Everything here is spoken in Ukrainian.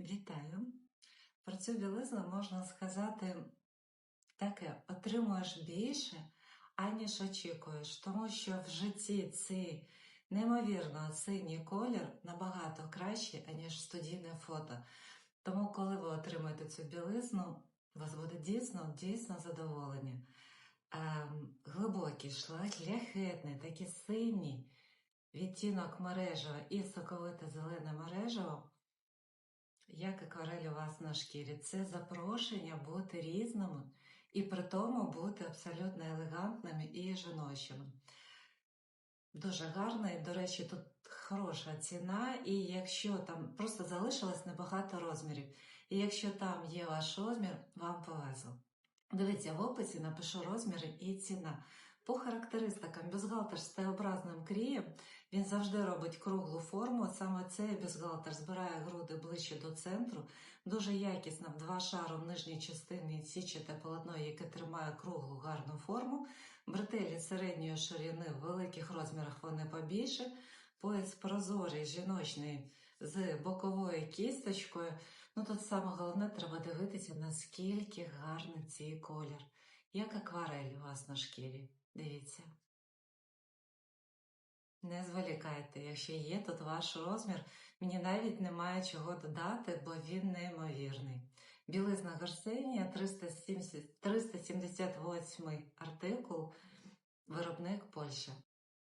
Вітаю! Про цю білизну можна сказати таке: отримуєш більше, аніж очікуєш, тому що в житті цей неймовірно синій колір набагато кращий, аніж студійне фото. Тому, коли ви отримаєте цю білизну, вас буде дійсно дійсно задоволення. Ем, глибокий, шляхетний, такий синій відтінок мережева і соковите зелене мережево як акварель у вас на шкірі. Це запрошення бути різними і при тому бути абсолютно елегантними і жіночими. Дуже гарно, і, до речі, тут хороша ціна, і якщо там просто залишилось небагато розмірів, і якщо там є ваш розмір, вам повезло. Дивіться, в описі напишу розміри і ціна. По характеристикам бюстгальтер з Т-образним крієм він завжди робить круглу форму. Саме цей бюстгальтер збирає груди ближче до центру, дуже якісно в два шари в нижній частині січате полотно, яке тримає круглу гарну форму. Бретелі середньої ширини в великих розмірах вони побільше. Пояс прозорий, жіночний з боковою кісточкою. Ну тут саме головне треба дивитися, наскільки гарний цей колір, як акварель у вас на шкірі. Дивіться. Не зволікайте, якщо є тут ваш розмір, мені навіть немає чого додати, бо він неймовірний. Білизна Гарсенія 370, 378 артикул, виробник Польща.